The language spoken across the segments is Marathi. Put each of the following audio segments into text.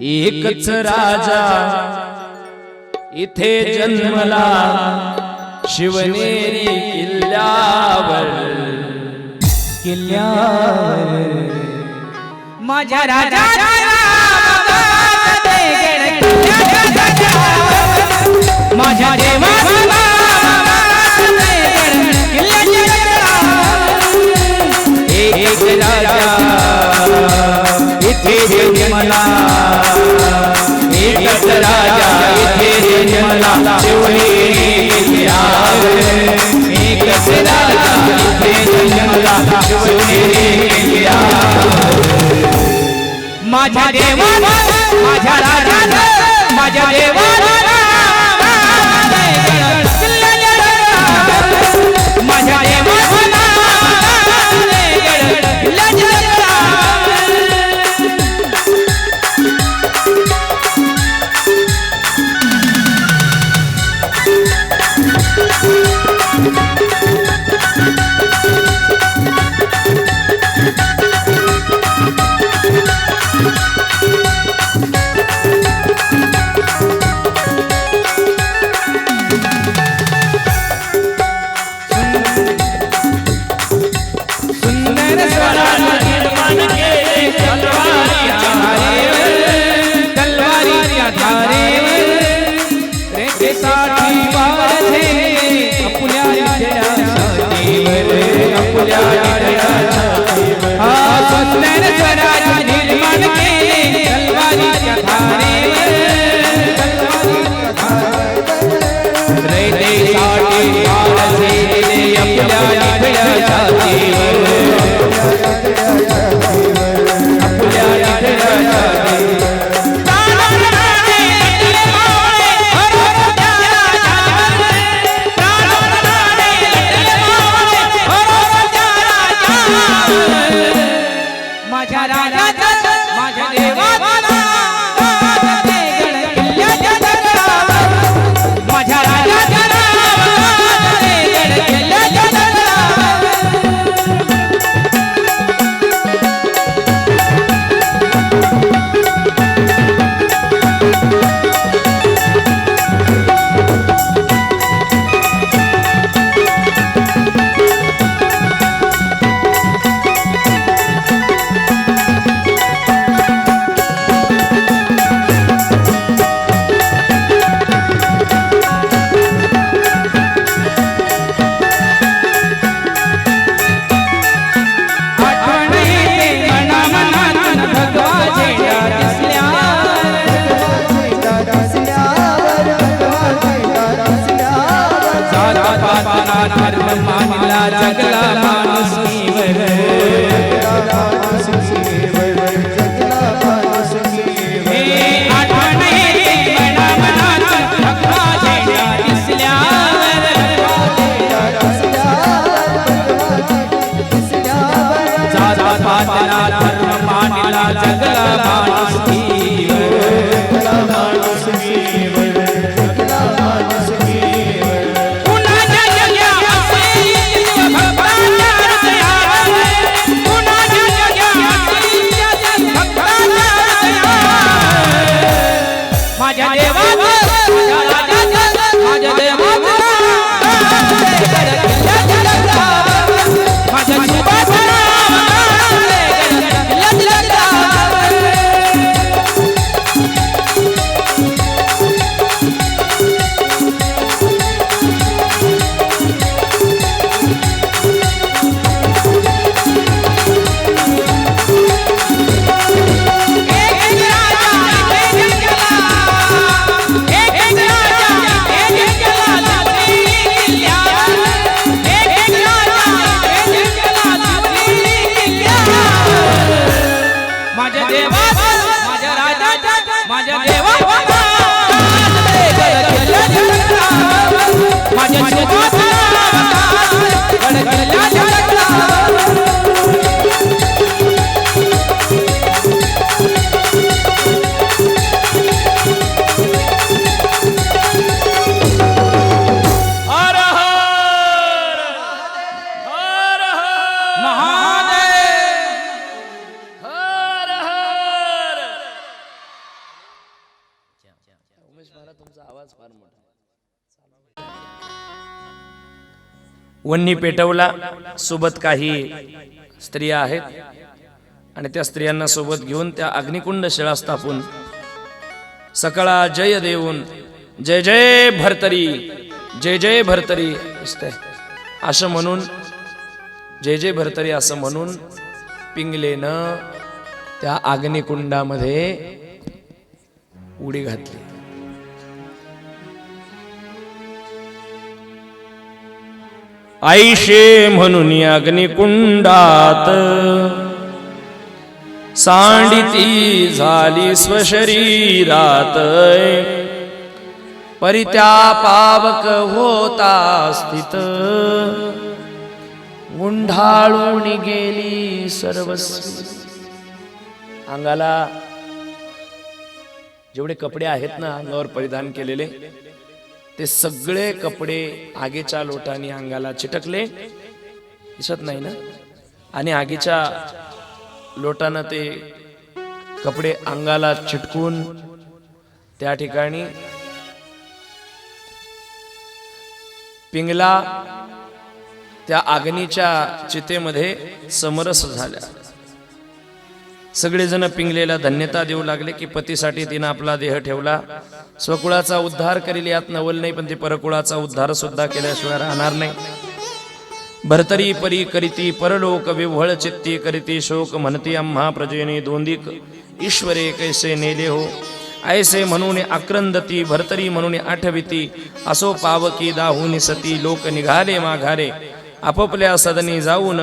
एकच राजा इथे जन्मला शिवनेरी किल्ल्यावर. किल्ल्यावर माझ्या राजा माझ्या देवा माझ्या देवा माझ्या राजा माझ्या देवा वन्नी पेटवला सोबत काही स्त्रिया आहेत. आणि त्या स्त्रियांना सोबत घेऊन त्या अग्निकुंड शिळा स्थापून सकाळा जय देऊन जय जय भरतरी जय जय भरतरी असते असं म्हणून जय जय भरतरी असं म्हणून पिंगलेनं त्या अग्निकुंडामध्ये उडी घातली. आईशे म्हणून अग्निकुंडात सांडिती झाली स्वशरीरात. परित्या पावक होता स्थित. गुंढाळून गेली सर्वस्वी. अंगाला जेवढे कपडे आहेत ना अंगावर परिधान केलेले ते सगळे कपडे आगीच्या लोटाने अंगाला चिटकले. दिसत नाही ना? आणि आगीच्या लोटानं ते कपडे अंगाला चिटकून त्या ठिकाणी पिंगला त्या अग्नीच्या चितेमध्ये समरस झाल्या. सगळेजण पिंगलेला धन्यता देऊ लागले की पतीसाठी तिनं आपला देह ठेवला. स्वकुळाचा उद्धार करील यात नवल नाही पण ते परकुळाचा उद्धार सुद्धा केल्याशिवाय राहणार नाही. भरतरी परी करीती परलोक विव्हळ चित्ती करीती शोक म्हणती आम्हा प्रजेने दोंदिक ईश्वरे कैसे नेले हो? ऐसे म्हणून आक्रंदती भरतरी म्हणून आठविती असो पावकी दाहुनी सती लोक निघाले माघारे आपापल्या सदनी जाऊन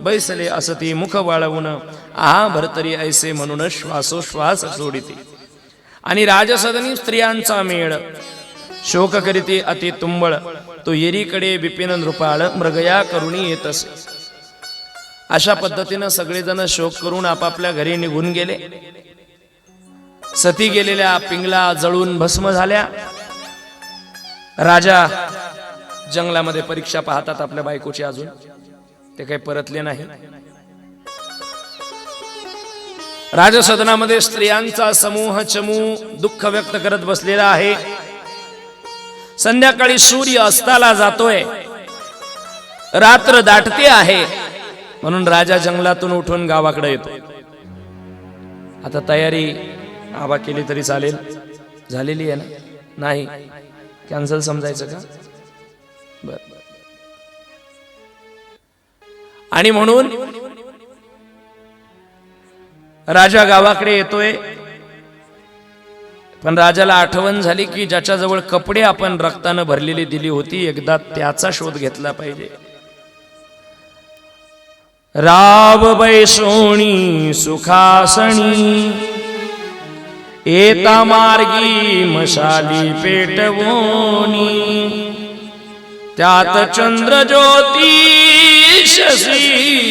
बैसले असती मुख वाळवून आहा भरतरी ऐसे म्हणून श्वासोश्वास सोडिते आणि राजसदनी स्त्रियांचा मेळ शोक करीते अति तुंबळ तो येरीकडे बिपिन नृपाळ मृगया करुणी येत असे अशा पद्धतीनं सगळेजण शोक करून आपापल्या घरी निघून गेले. सती गेलेल्या पिंगला जळून भस्म झाल्या. राजा जंगलामध्ये परीक्षा पाहतात आपल्या बायकोची अजून. ते काही परतले नाही. राजसदनामध्ये स्त्रियांचा समूह चमू दुःख व्यक्त करत बसलेला आहे. संध्याकाळी सूर्य अस्ताला जातोय. रात्र दाटते आहे. म्हणून राजा जंगलातून उठून गावाकडे येतो. आता तयारी आबा केली तरी चालेल. झालेली आहे ना? नाही. कॅन्सल समजायचं का? बर आणि म्हणून राजा गावाकडे येतोय. पण राजाला आठवण झाली की ज्याच्याजवळ कपडे आपण रक्तानं भरलेली दिली होती एकदा त्याचा शोध घेतला पाहिजे. राव बैसोणी सुखासणी एता मार्गी मशाली पेटवोनी त्यात चंद्र ज्योती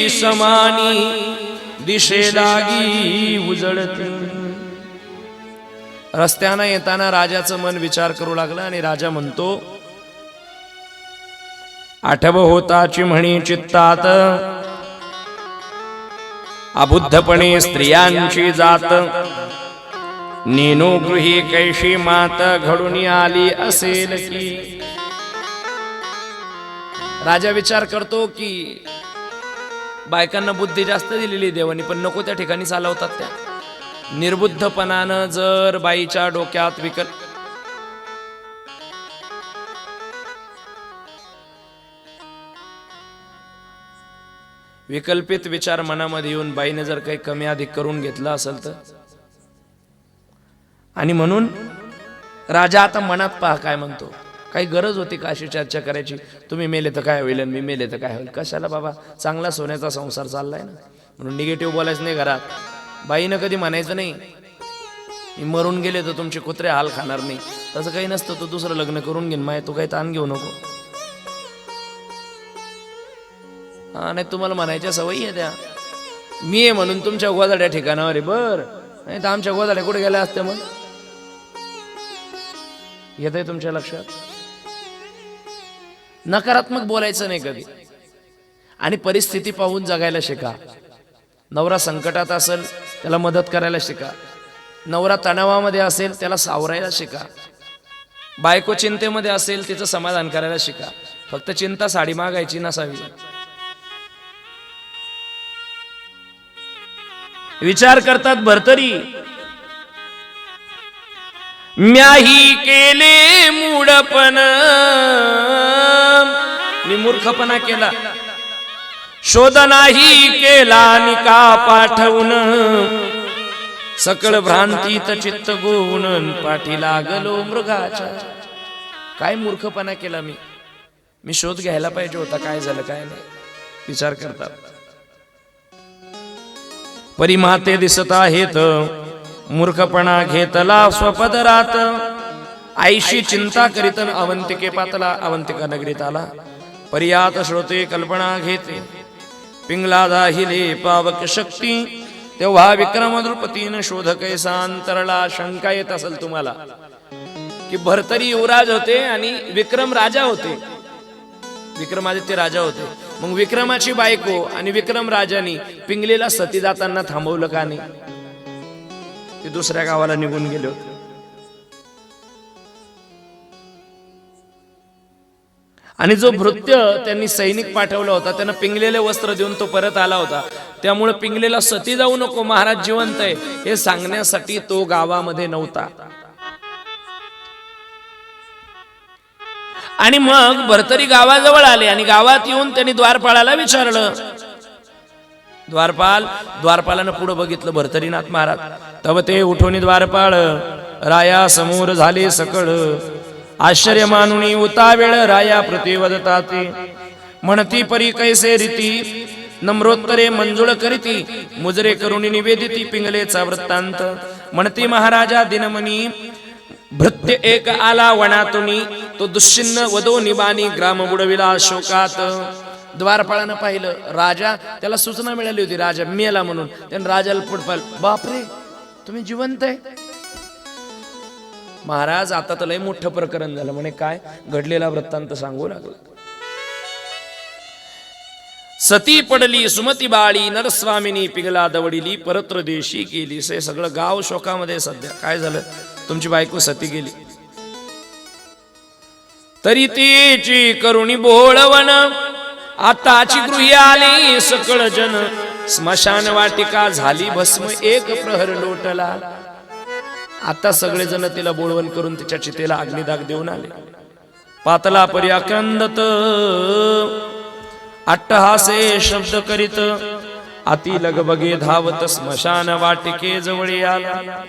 समानी दिशे लागी उजळती. रस्त्यानं येताना राजाचं मन विचार करू लागलं आणि राजा म्हणतो आठव होताची म्हणी चित्तात. अबुद्धपणे स्त्रियांची जात. नेनो गृही कैशी मात घडून आली असेल की राजा विचार करतो की बायकांना बुद्धी जास्त दिलेली देवानी पण नको त्या ठिकाणी चालवतात त्या. निर्बुद्धपणानं जर बाईच्या डोक्यात विकत विकल्पित विचार मनामध्ये येऊन बाईने जर काही कमी अधिक करून घेतला असेल तर? आणि म्हणून राजा आता मनात पहा काय म्हणतो. काही गरज होती का अशी चर्चा करायची? तुम्ही मेले तर काय होईल आणि मी मेले तर काय होईल? कशाला बाबा? चांगला सोन्याचा संसार चाललाय ना. म्हणून निगेटिव्ह बोलायचं नाही घरात. बाईनं कधी म्हणायचं नाही मी मरून गेले तर तुमचे कुत्रे हाल खाणार नाही. तसं काही नसतं तू दुसरं लग्न करून घेईन माय तू काही ताण घेऊ नको. हा नाही तुम्हाला म्हणायच्या सवयी आहे त्या. मी आहे म्हणून तुमच्या गोदाड्या ठिकाणावर आहे बर. नाही तर आमच्या गोदाड्या कुठे गेल्या असत्या मग येत आहे तुमच्या लक्षात? नकारात्मक बोलायचं नाही कधी. आणि परिस्थिती पाहून जगायला शिका. नवरा संकटात असेल त्याला मदत करायला शिका. नवरा तणावामध्ये असेल त्याला सावरायला शिका. बायको चिंतेमध्ये असेल तिचं समाधान करायला शिका. फक्त चिंता साडी मागायची नसावी. विचार करतात भरतरी. म्याही केले मूडपण. मी मूर्खपणा केला. शोध नाही केला निका पाठवून. सकळ भ्रांतीत चित्त गोवून पाठी लागलो मृगाच्या. काय मूर्खपणा केला मी? मी शोध घ्यायला पाहिजे होता काय झालं काय नाही. विचार करतात परिमाते दिसत आहेत मूर्खपणा घेतला स्वपदरात. आईशी चिंता करीत अवंतिके पातला अवंतिका नगरीत आला. पर्यात श्रोते कल्पना घेते. पिंगला दाहिले पावक शक्ती. तेव्हा विक्रम द्रुपतीन शोध कैसांतरला शंका येत असेल तुम्हाला. की भरतरी युवराज होते आणि विक्रम राजा होते. विक्रमादित्य राजा होते. मग विक्रमाची बायको आणि विक्रम राजानी पिंगलेला सती जाताना थांबवलं का नाही? ते दुसऱ्या गावाला निघून गेले होते. आणि जो भृत्य त्यांनी सैनिक पाठवला होता त्यांना पिंगलेले वस्त्र देऊन तो परत आला होता. त्यामुळे पिंगलेला सती जाऊ नको महाराज जिवंत आहे. हे सांगण्यासाठी तो गावामध्ये नव्हता. आणि मग भरतरी गावाजवळ आले आणि गावात येऊन त्यांनी द्वारपाळाला विचारलं द्वारपाल द्वारपालानं पुढे बघितलं भरतरीनाथ महाराज. तव ते उठून द्वारपाळ राया समोर झाले सकळ. आश्चर्य मानुनी उता वेळ राया प्रतिवदता ते म्हणती परी कैसे रीती नम्रोत्तरे मंजुळ करीती. मुजरे करुणी निवेदिती पिंगलेचा वृत्तांत. म्हणती महाराजा दिनमनी भृत्य एक आला वनातुनी. तो दुश्चिन्न वदो निबानी ग्राम बुडविला शोकात. द्वारपाळानं पाहिलं. राजा त्याला सूचना मिळाली होती राजा मेला म्हणून. त्यानं राजाला पुढ पाहिलं. बापरे तुम्ही जिवंत आहे. महाराज आता तर लय मोठं प्रकरण झालं. म्हणे काय? घडलेला वृत्तांत सांगू लागला. सती पडली सुमती बाळी नरस्वामिनी पिघला दवडिली परत्र देशी गेली. से सगळं गाव शोकामध्ये सध्या. काय झालं? तुमची बायको सती गेली. तरी तेची करुणी बोळवण आताची गृही आली सकळ जन. स्मशान वाटिका झाली भस्म एक प्रहर लोटला. आता सगळेजण तिला बोळवण करून तिच्या चितेला अग्निदाग देऊन आले. पातला परी अक्रंदत अट्टहासे शब्द करीत. अति लगबगे धावत स्मशान वाटिके जवळ आला.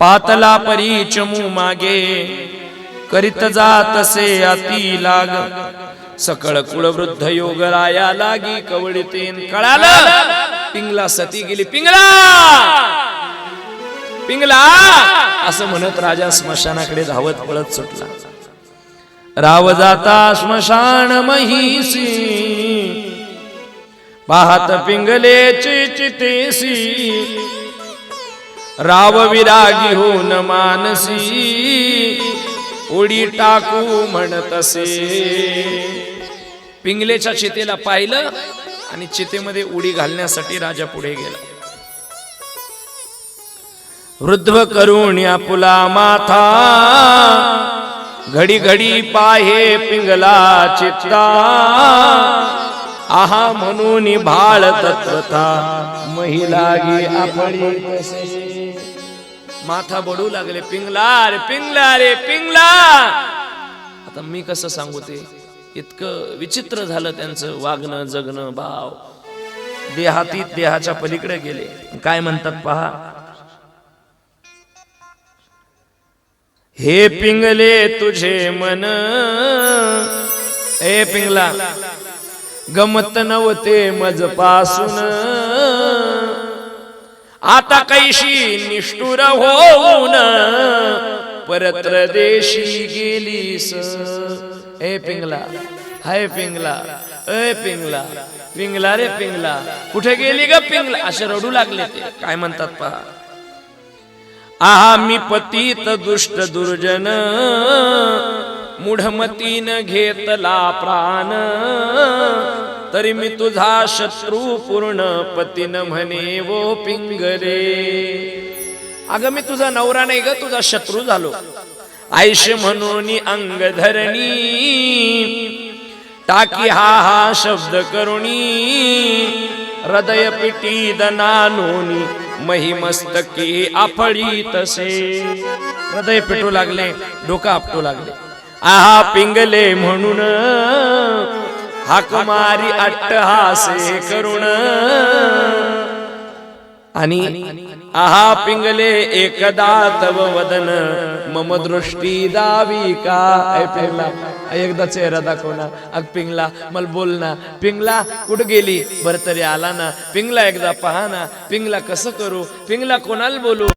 पातला परी चमू मागे. करीत जातसे अति लाग. सकळ कुळवृद्ध योग राया लागी कवळीतेन कळालं. पिंगला सती गेली पिंगला! पिंगला! असं म्हणत राजा स्मशानाकडे धावत पळत सुटला. राव जाता स्मशान महिसी पाहत पिंगले चितेसी राव विरागी होऊन मानसी उडी टाकू म्हणतसे पिंगलेच्या चितेला पाहिलं आणि चितेमध्ये उडी घालण्यासाठी राजा पुढे गेला. वृद्ध करून आपुला माथा घडी घडी पाहे पिंगला चित्ता. आहा म्हणून भाळ तत्वता महिला गे आपण कसे माथा बडू लागले पिंगला रे पिंगला रे पिंगला आता मी कसं सांगू ते? इतकं विचित्र झालं त्यांचं वागणं जगणं भाव. देहाती देहाच्या पलीकडे गेले. काय म्हणतात पहा? हे पिंगले तुझे मन. ए पिंगला गमत नव्हते मजपासून आता कैशी निष्ठुर होऊन परत्र देशी गेलीस. ए पिंगला हाय पिंगला ए पिंगला पिंगला रे पिंगला कुठे गेली ग पिंगला? असे रडू लागले ते. काय म्हणतात पहा. आहा मी पतीत दुष्ट दुर्जन मुढमतीन घेतला प्राण. तरी मी तुझा शत्रू पूर्ण पतीन म्हणे वो पिंगरे. अगं मी तुझा नवरा नाही ग तुझा शत्रू झालो. आयुष्य म्हणून अंगधरणी टाकी हा हा शब्द करुणी. हृदय पिटी दनानोनी महिमस्तकी आपळी तसे. हृदय पिटू लागले डोकं आपटू लागले. आहा पिंगले म्हणून हाकमारी अट्टहासे करुण. आणि आहा पिंगले एकदा तव वदन. मम दृष्टी दावी का? पिंगला एकदा चेहरा दाखव ना. अग पिंगला मला बोल ना. पिंगला कुठं गेली? बर तरी आला ना. पिंगला एकदा पहा ना. पिंगला कसं करू? पिंगला कोणाला बोलू?